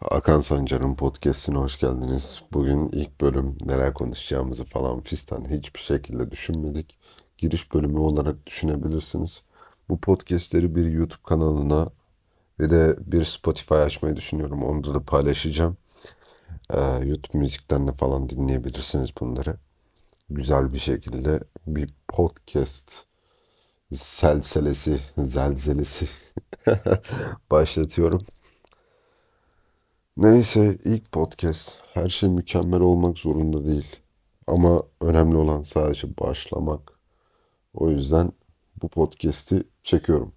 Hakan Sancar'ın podcast'ine hoş geldiniz. Bugün ilk bölüm neler konuşacağımızı falan fistan hiçbir şekilde düşünmedik. Giriş bölümü olarak düşünebilirsiniz. Bu podcast'leri bir YouTube kanalına ve de bir Spotify açmayı düşünüyorum. Onda da paylaşacağım. Ee, YouTube müzikten de falan dinleyebilirsiniz bunları. Güzel bir şekilde bir podcast selselesi, zelzelesi başlatıyorum. Neyse ilk podcast. Her şey mükemmel olmak zorunda değil. Ama önemli olan sadece başlamak. O yüzden bu podcast'i çekiyorum.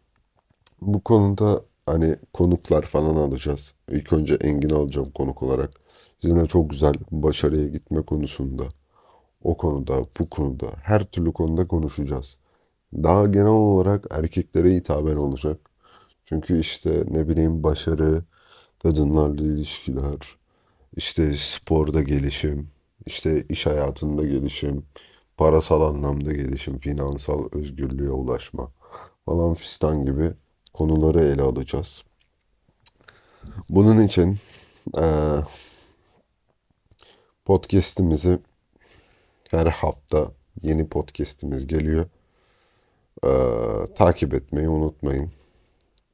Bu konuda hani konuklar falan alacağız. İlk önce Engin alacağım konuk olarak. Yine çok güzel başarıya gitme konusunda. O konuda, bu konuda, her türlü konuda konuşacağız. Daha genel olarak erkeklere hitaben olacak. Çünkü işte ne bileyim başarı, kadınlarla ilişkiler, işte sporda gelişim, işte iş hayatında gelişim, parasal anlamda gelişim, finansal özgürlüğe ulaşma falan fistan gibi konuları ele alacağız. Bunun için eee podcast'imizi her hafta yeni podcast'imiz geliyor. Eee, takip etmeyi unutmayın.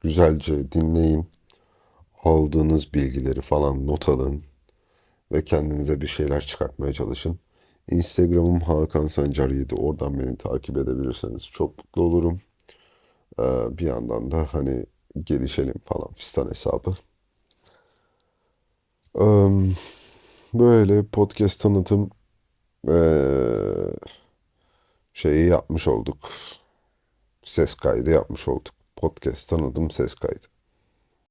Güzelce dinleyin. Aldığınız bilgileri falan not alın ve kendinize bir şeyler çıkartmaya çalışın. Instagram'ım Hakan Sancar 7. Oradan beni takip edebilirseniz çok mutlu olurum. Ee, bir yandan da hani gelişelim falan fistan hesabı. Ee, böyle podcast tanıtım ee, şeyi yapmış olduk. Ses kaydı yapmış olduk. Podcast tanıtım ses kaydı.